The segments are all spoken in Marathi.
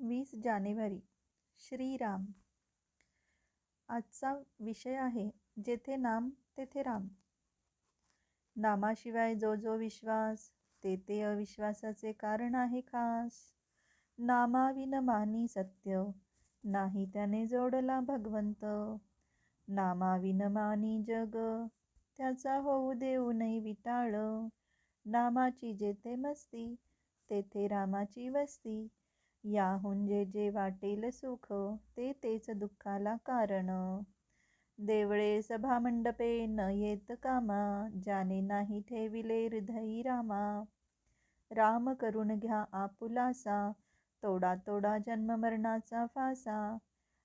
वीस जानेवारी श्रीराम. आजचा विषय आहे जेथे नाम तेथे राम. नामाशिवाय जो जो विश्वास ते ते अविश्वासाचे कारण आहे खास. नामाविन मानी सत्य नाही त्याने जोडला भगवंत. नामाविन मानी जग त्याचा होऊ देऊ नाही विटाळ. नामाची जेथे मस्ती तेथे रामाची वस्ती याहून जे जे वाटेल सुख ते तेच दुःखाला कारण. देवळे सभामंडपे न येत कामा ज्याने नाही ठेविले हृदयी रामा. राम करून घ्या आपुलासा तोडा तोडा जन्म मरणाचा फासा.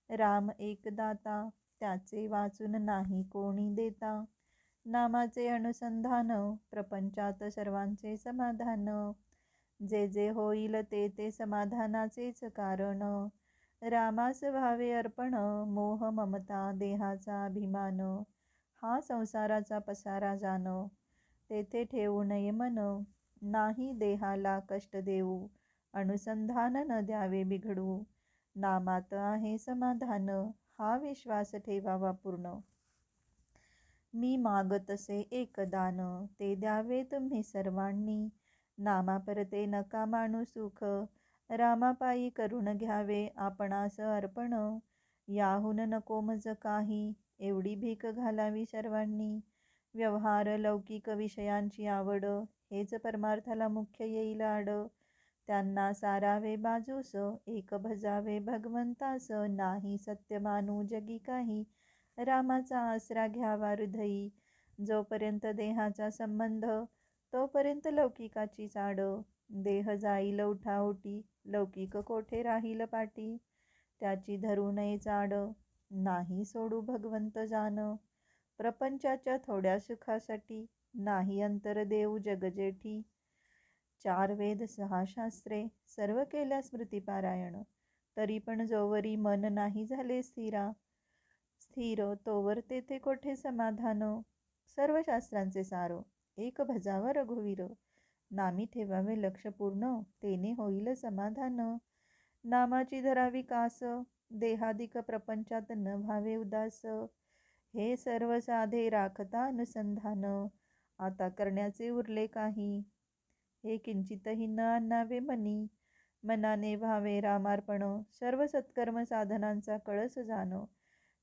राम एक दाता त्याचे वाचून नाही कोणी देता. नामाचे अनुसंधान प्रपंचात सर्वांचे समाधान. जे जे होईल ते ते समाधानाचेच कारण. रामास भावे अर्पण मोह ममता देहाचा अभिमान. हा संसाराचा पसारा जाणं. तेथे ठेवू नये मन. नाही देहाला कष्ट देऊ. अनुसंधान न द्यावे बिघडू. नामात आहे समाधान. हा विश्वास ठेवावा पूर्ण. मी मागतसे एक दान. ते द्यावे तुम्ही सर्वांनी. नामा परते नका मानू सुख. रामापायी करून घ्यावे आपणास अर्पण. याहून नको मज काही एवढी भीक घालावी सर्वांनी. व्यवहार लौकिक विषयांची आवड हेच परमार्थाला मुख्य येईल आड. त्यांना सारावे बाजूस एक भजावे भगवंतास. नाही सत्य मानू जगी काही रामाचा आसरा घ्यावा हृदयी. जोपर्यंत देहाचा संबंध तोपर्यंत लौकिकाची चाड देह जाईल उठाउठी लौकिक कोठे राहील पाटी? त्याची धरू नये चाड नाही सोडू भगवंत जाण प्रपंचाच्या थोड्या सुखासाठी नाही अंतर देऊ जगजेठी चार वेद सहा शास्त्रे सर्व केल्या स्मृतीपारायण तरी पण जोवरी मन नाही झाले स्थिरा. स्थिर तोवर तेथे कोठे समाधान? सर्व शास्त्रांचे सारो. एक भजावा रघुवीर. नामी ठेवावे लक्ष पूर्ण तेने होईल समाधान. नामाची धरावी कास देहादिक प्रपंचात न भावे उदास. हे सर्व साधे राखता अनुसंधान आता करण्याचे उरले काही. हे किंचितही न आणावे मनी मनाने व्हावे रामार्पण सर्व सत्कर्म साधनांचा कळस जाण.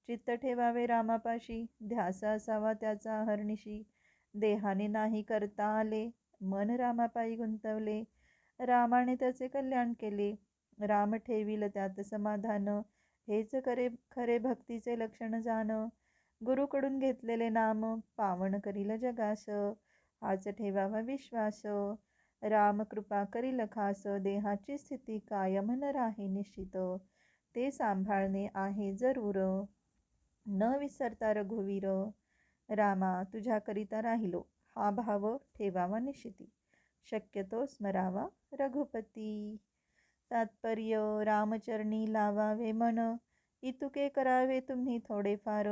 चित्त ठेवावे रामापाशी ध्यास असावा त्याचा हरनिशी देहाने नाही करता आले. मन रामापायी गुंतवले. रामाने त्याचे कल्याण केले. राम ठेविल त्यात समाधान. हेच खरे खरे भक्तीचे लक्षण जाण. गुरुकडून घेतलेले नाम पावन करील जगास. हाच ठेवावा विश्वास. राम कृपा करील खास. देहाची स्थिती कायम न राहे निश्चित. ते सांभाळणे आहे जरूर. न विसरता रघुवीर. रामा तुझ्याकरिता राहिलो. हा भाव ठेवावा निश्चिती. शक्यतो स्मरावा रघुपती. तात्पर्य रामचरणी लावावे मन. इतुके करावे तुम्ही थोडेफार.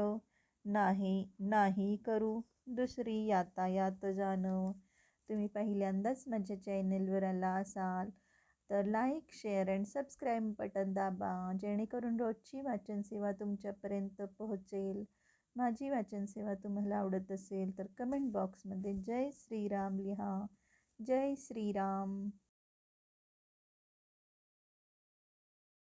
नाही नाही करू. दुसरी यातायात जाण. तुम्ही पहिल्यांदाच माझ्या चॅनेलवर आला असाल तर like share and subscribe button दाबा जेणेकरून रोजची वाचन सेवा तुमच्यापर्यंत पोहोचेल. माझी वाचनसेवा तुम्हाला आवडत असेल तर कमेंट बॉक्समध्ये जय श्रीराम लिहा. जय श्रीराम.